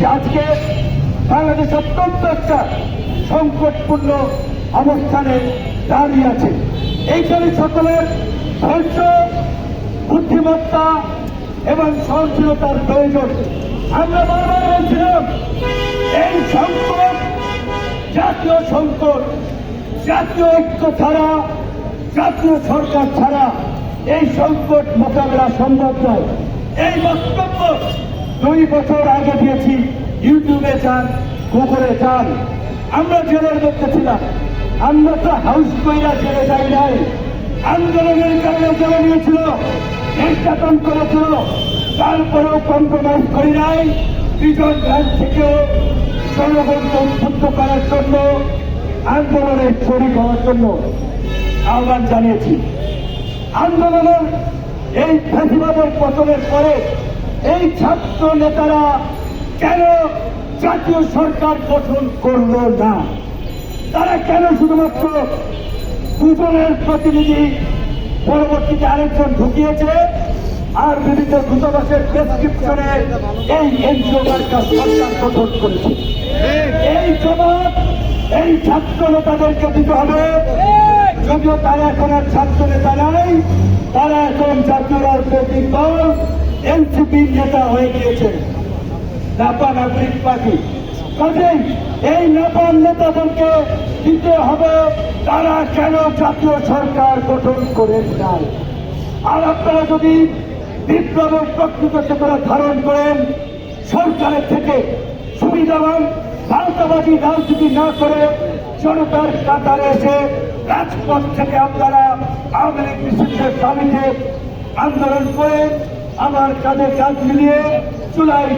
যে আজকে বাংলাদেশ অত্যন্ত একটা সংকটপূর্ণ অবস্থানে দাঁড়িয়ে আছে। এইখানে সকলের ধৈর্য বুদ্ধিমত্তা এবং সহনশীলতার প্রয়োজন। আমরা বারবার বলছিলাম, এই সংকট জাতীয় সংকট, জাতীয় ঐক্য ছাড়া, জাতীয় সরকার ছাড়া এই সংকট মোকাবেলা সম্ভব নয়। এই বক্তব্য দুই বছর আগে দিয়েছি। ইউটিউবে যান গুগলে যান। আমরা জেলের মধ্যে ছিলাম। আমরা তো হাউস কইরা জেলে যাই নাই। আন্দোলনের কারণে জেলে নিয়েছিল, নির্যাতন করেছিল। তারপরেও কম্প্রোমাইজ করি নাই। বিজন ঘাট থেকেও জনগণকে উদ্বুদ্ধ করার জন্য আন্দোলনের শরীর হওয়ার জন্য আহ্বান জানিয়েছি। আন্দোলনের এই ফেসিবাদের পতনের পরে এই ছাত্র নেতারা কেন জাতীয় সরকার গঠন করল না? তারা কেন শুধুমাত্র দুজনের প্রতিনিধি পরবর্তীতে আরেকজন ঢুকিয়েছে আর বিভিন্ন দূতাবাসের প্রেসক্রিপশনে এই এনজিও সরকার গঠন করেছে? এই জবাব এই ছাত্র নেতাদেরকে দিতে হবে। যদিও তারা এখন আর ছাত্র নেতা নাই, তারা এখন জাতীয় রাজনৈতিক দল এনসিপির নেতা হয়ে গিয়েছে। নাপা নাগরিক পার্টি। কাজেই এই নেপাল নেতাদেরকে দিতে হবে, তারা কেন জাতীয় সরকার গঠন করেন নাই? আর আপনারা যদি বিপ্লবের প্রকৃত চেতনা ধারণ করেন, সরকারের থেকে সুবিধাবান ভারতাবাদী রাজনীতি না করে জনতার কাতারে এসে রাজপথ থেকে আপনারা আওয়ামী লীগ নিষিদ্ধের দাবিতে আন্দোলন করে আমার কাঁধে কাঁধ মিলিয়ে চুলাই